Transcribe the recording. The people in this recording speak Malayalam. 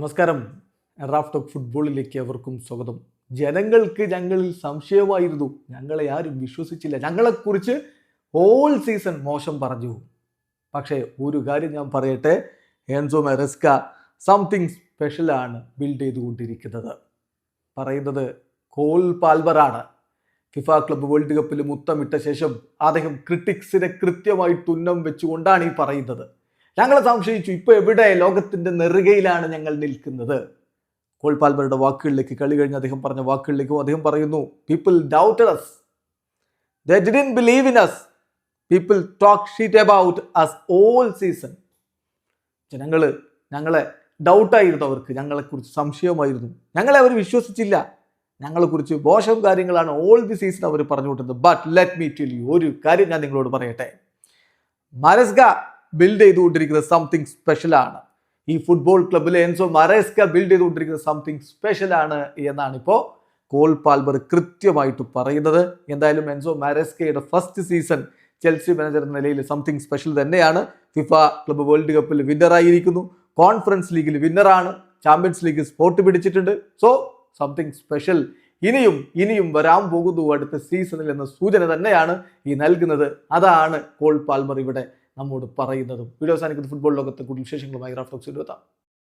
നമസ്കാരം. റാഫ് ടോക്ക് ഫുട്ബോളിലേക്ക് അവർക്കും സ്വാഗതം. ജനങ്ങൾക്ക് ഞങ്ങളിൽ സംശയമായിരുന്നു. ഞങ്ങളെ ആരും വിശ്വസിച്ചില്ല. ഞങ്ങളെക്കുറിച്ച് ഹോൾ സീസൺ മോശം പറഞ്ഞു. പക്ഷേ ഒരു കാര്യം ഞാൻ പറയട്ടെ. എൻസോ മെറസ്ക സംതിങ് സ്പെഷ്യലാണ് ബിൽഡ് ചെയ്തുകൊണ്ടിരിക്കുന്നത്. പറയുന്നത് കോൾ പാൽവറാണ്. ഫിഫ ക്ലബ്ബ് വേൾഡ് കപ്പിൽ മുത്തമിട്ട ശേഷം അദ്ദേഹം ക്രിട്ടിക്സിനെ കൃത്യമായി തുന്നം വെച്ചുകൊണ്ടാണ് ഈ പറയുന്നത്. ഞങ്ങളെ സംശയിച്ചു ഇപ്പൊ എവിടെ ലോകത്തിന്റെ നെറുകയിലാണ് ഞങ്ങൾ നിൽക്കുന്നത്? കോൾ പാൽമറുടെ വാക്കുകളിലേക്ക് കളി കഴിഞ്ഞ് അദ്ദേഹം പറഞ്ഞ വാക്കുകളിലേക്കും അദ്ദേഹം പറയുന്നു people doubted us then believe in us people talk shit about us all season ജനങ്ങൾ ഞങ്ങളെ ഡൗട്ടായിരുന്നു അവർക്ക് ഞങ്ങളെക്കുറിച്ച് സംശയമായിരുന്നു. ഞങ്ങളെ അവർ വിശ്വസിച്ചില്ല. ഞങ്ങളെക്കുറിച്ച് മോശം കാര്യങ്ങളാണ് ഓൾ ദി സീസൺ അവർ പറഞ്ഞു വിട്ടത് but let me tell you ഒരു കാര്യം ഞാൻ നിങ്ങളോട് പറയട്ടെ. മരസ്ക ബിൽഡ് ചെയ്തുകൊണ്ടിരിക്കുന്നത് സംതിങ് സ്പെഷ്യലാണ് ഈ ഫുട്ബോൾ ക്ലബ്ബിലെ എൻസോ മറേസ്ക ബിൽഡ് ചെയ്തുകൊണ്ടിരിക്കുന്നത് സംതിങ് സ്പെഷ്യലാണ് എന്നാണ് ഇപ്പോൾ കോൾ പാൽബർ കൃത്യമായിട്ട് പറയുന്നത്. എന്തായാലും എൻസോ മാരസ്കയുടെ ഫസ്റ്റ് സീസൺ ചെൽസി മാനേജർ എന്ന നിലയിൽ സംതിങ് സ്പെഷ്യൽ തന്നെയാണ്. ഫിഫ ക്ലബ്ബ് വേൾഡ് കപ്പിൽ വിന്നറായിരിക്കുന്നു കോൺഫറൻസ് ലീഗിൽ വിന്നറാണ് ചാമ്പ്യൻസ് ലീഗ് സ്പോർട്ട് പിടിച്ചിട്ടുണ്ട്. സോ സംതിങ് സ്പെഷ്യൽ ഇനിയും ഇനിയും വരാൻ പോകുന്നു അടുത്ത സീസണിൽ എന്ന സൂചന തന്നെയാണ് ഈ നൽകുന്നത്. അതാണ് കോൾ പാൽമർ ഇവിടെ നമ്മോട് പറയുന്നതും. വീഡിയോ സാധിക്കുന്ന ഫുട്ബോൾ ലോകത്തെ കൂടുതൽ വിശേഷങ്ങളുമായി റാഫ്റ്റോക്സ് എത്താം